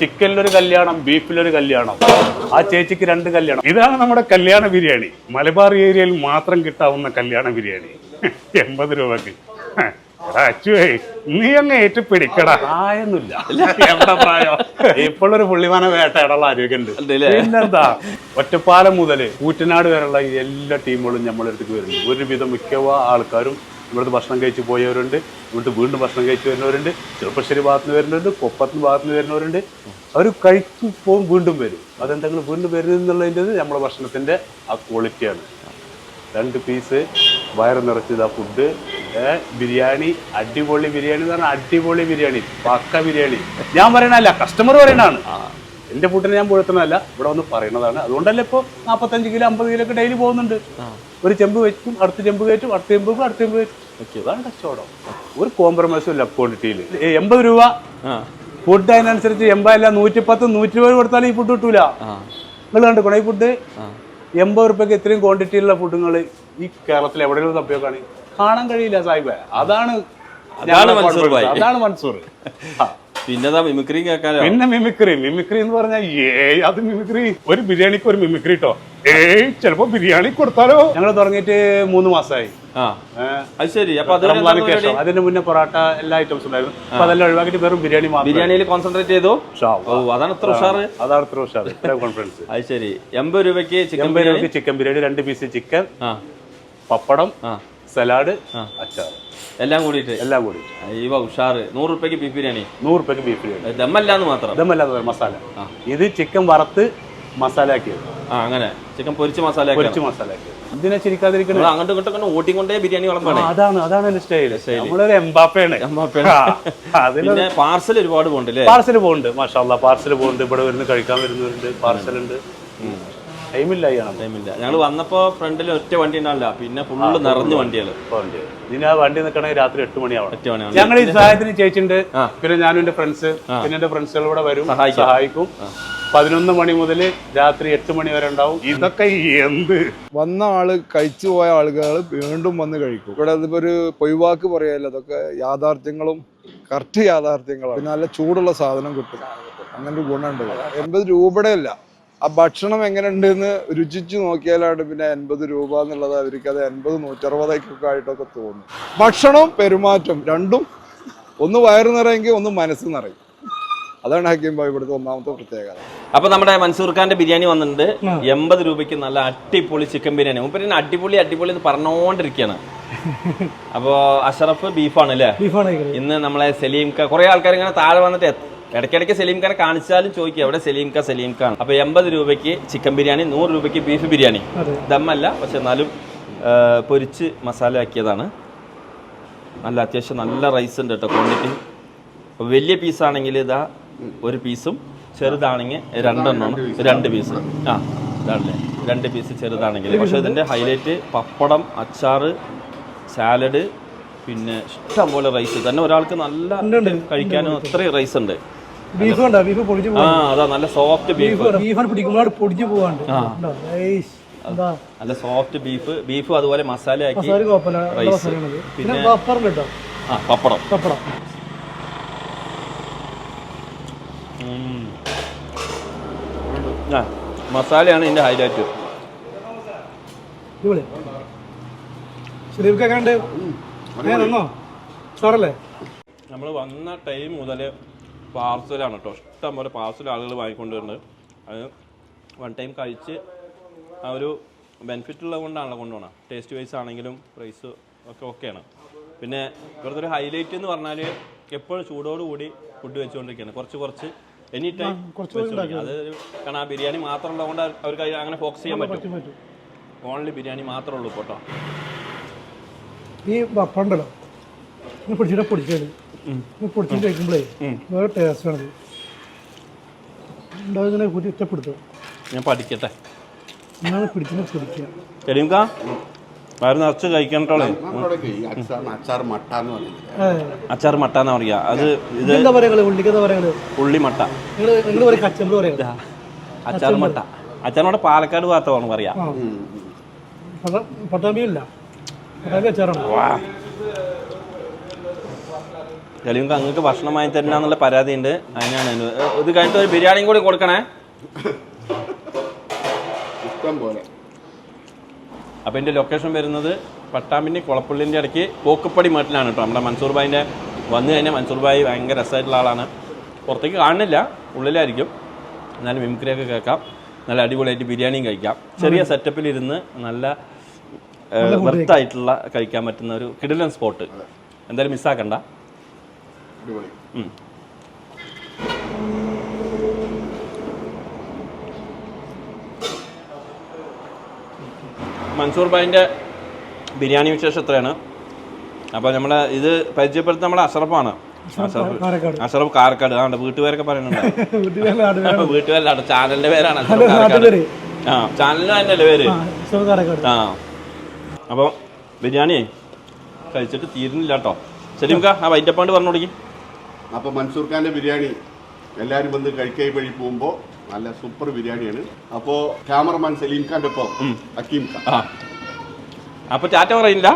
ചിക്കനിലൊരു കല്യാണം ബീഫിലൊരു കല്യാണം ആ ചേച്ചിക്ക് രണ്ട് കല്യാണം. ഇതാണ് നമ്മുടെ കല്യാണ ബിരിയാണി. മലബാർ ഏരിയയിൽ മാത്രം കിട്ടാവുന്ന കല്യാണ ബിരിയാണി. എൺപത് രൂപക്ക്. നീ അങ്ങ് ഏറ്റു പിടിക്കടാ പ്രായൊന്നുമില്ല എവിടെ പ്രായോ? ഇപ്പോഴൊരു പുള്ളിമാന വേട്ടയാടുള്ള ആരോഗ്യമുണ്ട്? പിന്നെന്താ? ഒറ്റപ്പാലം മുതൽ കൂറ്റനാട് വരെയുള്ള എല്ലാ ടീമുകളും നമ്മളെടുത്തേക്ക് വരുന്നു ഒരുവിധം മിക്കവാ ആൾക്കാരും ഇവിടുത്തെ ഭക്ഷണം കഴിച്ച് പോയവരുണ്ട് ഇവിടുത്തെ വീണ്ടും ഭക്ഷണം കഴിച്ച് വരുന്നവരുണ്ട് ചെറുപ്പശ്ശേരി ഭാഗത്ത് നിന്ന് വരുന്നവരുണ്ട് കൊപ്പത്തിന് ഭാഗത്ത് നിന്ന് വരുന്നവരുണ്ട്. അവർ കഴിച്ചു പോകും വീണ്ടും വരും. അതെന്തെങ്കിലും വീണ്ടും വരുന്നത് എന്നുള്ളതിന്റെ നമ്മുടെ ഭക്ഷണത്തിന്റെ ആ ക്വാളിറ്റിയാണ്. രണ്ട് പീസ് വയറ് നിറച്ചത് ആ ഫുഡ് ബിരിയാണി അടിപൊളി ബിരിയാണി എന്ന് പറഞ്ഞാൽ അടിപൊളി ബിരിയാണി പക്ക ബിരിയാണി. ഞാൻ പറയണല്ല കസ്റ്റമർ പറയണതാണ്. എന്റെ ഫുഡിനെ ഞാൻ പുഴത്തുന്നതല്ല ഇവിടെ വന്ന് പറയണതാണ് അതുകൊണ്ടല്ലേ ഇപ്പോൾ നാൽപ്പത്തഞ്ച് കിലോ അമ്പത് കിലോ ഒക്കെ ഡെയിലി പോകുന്നുണ്ട്. ഒരു ചെമ്പ് വെച്ചും അടുത്ത ചെമ്പ് കയറ്റും അടുത്ത ചെമ്പ് വെക്കും അടുത്ത ചെമ്പ് കയറ്റും. അതാണ് കച്ചവടം. ഒരു കോംപ്രമൈസും ഇല്ല ക്വാണ്ടിറ്റിയിൽ എൺപത് രൂപ ഫുഡ് അതിനനുസരിച്ച് എൺപതല്ല നൂറ്റിപ്പത്ത് നൂറ്റി രൂപ കൊടുത്താൽ ഈ ഫുഡ് കിട്ടൂല. നിങ്ങൾ കണ്ടുക്കണോ ഈ ഫുഡ് എൺപത് റുപ്യക്ക് ഇത്രയും ക്വാണ്ടിറ്റിയുള്ള ഫുഡുകൾ ഈ കേരളത്തിൽ എവിടെയെങ്കിലും തപ്പിയൊക്കെയാണ് കാണാൻ കഴിയില്ല സാഹിബ്. അതാണ് അതാണ് മൻസൂർ. confidence. മിമിക്രി കേൾക്കാലോ പിന്നെ മിമിക്രി മിമിക്രി എന്ന് പറഞ്ഞാൽ ഏയ് അത് മിമിക്രി ഒരു ബിരിയാണിക്ക് ഒരു മിമിക്രി കേട്ടോ ഏയ് ചിലപ്പോ ബിരിയാണി കൊടുത്താലോ. ഞങ്ങൾ തുടങ്ങിയിട്ട് മൂന്ന് മാസമായി ആ. അത് ശരി. അപ്പൊ അത് റംസാനിക്ക് ശേഷം അതിന് മുന്നേ പൊറാട്ട എല്ലാ ഐറ്റംസ് ഉണ്ടായിരുന്നു. അപ്പൊ അതെല്ലാം ഒഴിവാക്കിയിട്ട് വെറും ബിരിയാണി മാത്രം. ബിരിയാണിയിൽ കോൺസെൻട്രേറ്റ് ചെയ്തു? ഓ അതാണ് ഇത്ര ഉഷാറ്. അതാണ് ഇത്ര ഉഷാറ്. ഇത്ര കോൺഫിഡൻസ് അത് ശരി. എൺപത് രൂപയ്ക്ക് ചിക്കൻ എൺപത് ബിരിയാണി? രൂപയ്ക്ക് ചിക്കൻ ബിരിയാണി രണ്ട് പീസ് ചിക്കൻ ആ. പപ്പടം ആ. സലാഡ് അച്ചാർ എല്ലാം കൂടിയിട്ട്? എല്ലാം കൂടി അയ്യോ ഉഷാറ്. നൂറ് റുപ്യക്ക് ബീഫ് ബിരിയാണി നൂറ് റുപ്യക്ക് ബീഫ് ബിരിയാണി ദമ്മല്ലാന്ന് മാത്രം? ദമ്മല്ലാന്ന് മസാല. ഇത് ചിക്കൻ വറുത്ത് മസാല ആക്കിയത് ആ അങ്ങനെ. ചിക്കൻ പൊരിച്ച മസാല പൊരിച്ച മസാല ഇതിനെ ചിരിക്കാതിരിക്കണം? അങ്ങോട്ട് ഓട്ടി ഓട്ടിക്കൊണ്ടേ ബിരിയാണി വളർന്നു അതാണ് അതാണ് എന്റെ സ്റ്റൈൽ. നമ്മളൊരു എംബാപ്പയാണ്. പിന്നെ പാർസൽ ഒരുപാട് പോകുന്നുണ്ട് പാർസൽ പോകുന്നുണ്ട് മാഷാ പാർസൽ പോകുന്നുണ്ട് ഇവിടെ വരുന്നു കഴിക്കാൻ വരുന്നവരുണ്ട് പാർസൽ ഉണ്ട്. ടൈമില്ല ടൈമില്ല. ഞങ്ങൾ വന്നപ്പോ ഫ്രണ്ടിൽ ഒറ്റ വണ്ടി ഉണ്ടാവില്ല. പിന്നെ ഫുള്ള് നിറഞ്ഞു വണ്ടിയാണ് വണ്ടി. ഇതിന് ആ വണ്ടി നിൽക്കണമെങ്കിൽ രാത്രി എട്ട് മണിയാവണം. മണിയാണ് ഞങ്ങൾ ഈ സഹായത്തിന് ചേച്ചിണ്ട്. പിന്നെ ഞാനും എന്റെ ഫ്രണ്ട്സ്. പിന്നെ എന്റെ ഫ്രണ്ട്സുകൾ ഇവിടെ വരും. സഹായിക്കും. പതിനൊന്ന് മണി മുതൽ രാത്രി എട്ട് മണി വരെ ഉണ്ടാവും. ഇതൊക്കെ എന്ത്? വന്ന ആൾ കഴിച്ചു പോയ ആളുകൾ വീണ്ടും വന്ന് കഴിക്കും. ഇവിടെ അതിപ്പോ ഒരു പൊയ്വാക്ക് പറയാല്ല അതൊക്കെ യാഥാർത്ഥ്യങ്ങളും കറക്റ്റ് യാഥാർത്ഥ്യങ്ങളാണ്. പിന്നെ നല്ല ചൂടുള്ള സാധനം കിട്ടും. അങ്ങനെ ഒരു ഗുണമുണ്ട്. എൺപത് രൂപയുടെ അല്ല. ആ ഭക്ഷണം എങ്ങനെ ഉണ്ടെന്ന് രുചിച്ച് നോക്കിയാലാണ് പിന്നെ എൺപത് രൂപ എന്നുള്ളത് അവർക്ക് അത് എൺപത് നൂറ്ററുപതൊക്കെ ആയിട്ടൊക്കെ തോന്നും. ഭക്ഷണവും പെരുമാറ്റം രണ്ടും ഒന്ന് വയറ് നിറയെങ്കിൽ ഒന്ന് മനസ്സ് നിറയും. അതാണ് ഹക്കീം ഭായി ഇവിടുത്തെ ഒന്നാമത്തെ പ്രത്യേകത. അപ്പൊ നമ്മുടെ മൻസൂർ ഖാന്റെ ബിരിയാണി വന്നിട്ടുണ്ട്. എൺപത് രൂപയ്ക്ക് നല്ല അടിപൊളി ചിക്കൻ ബിരിയാണി. മുമ്പ് അടിപൊളി അടിപൊളി എന്ന് പറഞ്ഞുകൊണ്ടിരിക്കുകയാണ് അപ്പോ അഷറഫ് ബീഫാണ് അല്ലേ? ഇന്ന് നമ്മളെ സലീം കുറെ ആൾക്കാർ ഇങ്ങനെ താഴെ വന്നിട്ട് എത്ത- ഇടയ്ക്കിടയ്ക്ക് സലീം ഖാനെ കാണിച്ചാലും ചോദിക്കുക എവിടെ സലീം ഖാൻ സലീം ഖാൻ അപ്പൊ എൺപത് രൂപയ്ക്ക് ചിക്കൻ ബിരിയാണി നൂറ് രൂപയ്ക്ക് ബീഫ് ബിരിയാണി. ദമ്മല്ല പക്ഷെ എന്നാലും പൊരിച്ച് മസാല ആക്കിയതാണ്. നല്ല അത്യാവശ്യം നല്ല റൈസ് ഉണ്ട് കേട്ടോ ക്വാണ്ടിറ്റി അപ്പോൾ വലിയ പീസാണെങ്കിൽ ഇതാ ഒരു പീസും ചെറുതാണെങ്കിൽ രണ്ടെണ്ണമാണ്. രണ്ട് പീസ് ആ ഇതാണല്ലേ. രണ്ട് പീസ് ചെറുതാണെങ്കിൽ. പക്ഷെ ഇതിന്റെ ഹൈലൈറ്റ് പപ്പടം അച്ചാറ് സാലഡ് പിന്നെ ഇഷ്ടം പോലെ റൈസ് തന്നെ ഒരാൾക്ക് നല്ല കഴിക്കാനും അത്രയും റൈസ് ഉണ്ട്. ബീഫ് ഉണ്ടോ ബീഫ് പൊടിച്ചു ആ അതാ നല്ല സോഫ്റ്റ് ബീഫ് ബീഫ്. ബീഫാണ് പിടിക്കുമ്പോൾ? ഏയ്ഷ്. എന്താ? നല്ല സോഫ്റ്റ് ബീഫ്. ബീഫ് അതുപോലെ മസാല ആക്കി റൈസ്. പിന്നെ- പപ്പടം കേട്ടോ. ആ പപ്പടം. പപ്പടം. ഉം. ആ മസാലയാണ് ഇതിന്റെ ഹൈലൈറ്റ് ഇതുപോലെ ശരീരൊക്കെ കണ്ട് ഏ നന്നോ സാറല്ലേ? നമ്മൾ വന്ന ടൈം മുതൽ പാർസലാണ് കേട്ടോ. ഇഷ്ടം പോലെ പാർസൽ ആളുകൾ വാങ്ങിക്കൊണ്ട് വരുന്നത് അത് വൺ ടൈം കഴിച്ച് ആ ഒരു ബെനിഫിറ്റ് ഉള്ളത് കൊണ്ടാണല്ലോ കൊണ്ടുപോകണം ടേസ്റ്റ് വൈസ് ആണെങ്കിലും പ്രൈസ് ഒക്കെ ഓക്കെയാണ് പിന്നെ ഇവിടുത്തെ ഒരു ഹൈലൈറ്റ് എന്ന് പറഞ്ഞാൽ എപ്പോഴും ചൂടോടുകൂടി ഫുഡ് വെച്ചുകൊണ്ടിരിക്കുകയാണ്. കുറച്ച് കുറച്ച് എനി ടൈം അത് കാരണം ആ ബിരിയാണി മാത്രം ഉള്ളതുകൊണ്ട് അവർക്ക് അങ്ങനെ ഫോക്കസ് ചെയ്യാൻ പറ്റും. ഓൺലി ബിരിയാണി മാത്രമേ ഉള്ളൂ കേട്ടോ ഈ ഉണ്ടല്ലോ ഇത് പിടിച്ചിട്ട് പൊടിച്ചത് ഇത് പൊടിച്ചിട്ട് കഴിക്കുമ്പോഴേ വേറെ ടേസ്റ്റാണ് ഉണ്ടാവും ഇങ്ങനെ കൂട്ടി ഇഷ്ടപ്പെടുത്തുക ഞാൻ പഠിക്കട്ടെ. എന്നാണ് പിടിച്ചിട്ട് പിടിക്കുക തെളിയുക വയറ് നിറച്ച് ഈ അച്ചാർ മട്ട എന്ന് പറയാ? അത് ഇത് എന്താ പറയുക ഉള്ളിക്ക് എന്താ പറയുക ഉള്ളി മട്ട. അച്ചാർ മട്ട അച്ചാർ മട്ട. പാലക്കാട് ഭാഗത്താണ് പറയാ. പട്ട പട്ടാമ്പിയില്ല പട്ടാമ്പി അച്ചാറാണ്. തെളിവുക്ക് അങ്ങക്ക് ഭക്ഷണം വാങ്ങി തരണം എന്നുള്ള പരാതി ഉണ്ട് അതിനാണ് അനു- ഏ, ഇത് കഴിഞ്ഞിട്ട് ഒരു ബിരിയാണിയും കൂടി കൊടുക്കണേ. ഇഷ്ടം പോലെ. അപ്പോൾ എന്റെ ലൊക്കേഷൻ വരുന്നത് പട്ടാമ്പിന്റെ കുളപ്പുള്ളിന്റെ ഇടയ്ക്ക് പോക്കുപ്പടി മേട്ടിലാണ് കേട്ടോ. നമ്മുടെ മൻസൂർ ഭായിന്റെ വന്നു കഴിഞ്ഞാൽ മൻസൂർ ഭായി ഭയങ്കര രസമായിട്ടുള്ള ആളാണ്. പുറത്തേക്ക് കാണുന്നില്ല ഉള്ളിലായിരിക്കും. എന്നാലും മിമിക്രിയൊക്കെ കേൾക്കാം. നല്ല അടിപൊളിയായിട്ട് ബിരിയാണിയും കഴിക്കാം. ചെറിയ സെറ്റപ്പിൽ ഇരുന്ന് നല്ല വെർത്തായിട്ടുള്ള കഴിക്കാൻ പറ്റുന്ന ഒരു കിടിലൻ സ്പോട്ട് എന്തായാലും മിസ്സാക്കണ്ട അടിപൊളി. മൻസൂർ ഭായിന്റെ ബിരിയാണി വിശേഷം എത്രയാണ് അപ്പോൾ നമ്മൾ ഇത് പരിചയപ്പെടുത്തുന്ന നമ്മൾ അഷറഫാണ്. അഷറഫ് കാർക്കാട് ആണ്ട് വീട്ടുപേരൊക്കെ പറയുന്നുണ്ട്. വീട്ടുപേരല്ലാണ്ട് ചാനലിന്റെ പേരാണ് ആ ചാനലിന് തന്നെയല്ലേ പേര്? ആ അപ്പോൾ ബിരിയാണി കഴിച്ചിട്ട് തീരുന്നില്ല കേട്ടോ. ശരിമുക്ക ആ വൈറ്റപ്പാണ്ട് പറഞ്ഞു കൊടുക്കി. അപ്പോൾ മൻസൂർ ഖാന്റെ ബിരിയാണി എല്ലാവരും വന്ന് കഴിക്കൈ വഴി പോകുമ്പോൾ നല്ല സൂപ്പർ ബിരിയാണിയാണ്. അപ്പോൾ ക്യാമറമാൻ സലീം ഖാന്റെ ഒപ്പം അക്കീം ഖാൻ. അപ്പൊ ടാറ്റ പറയില്ല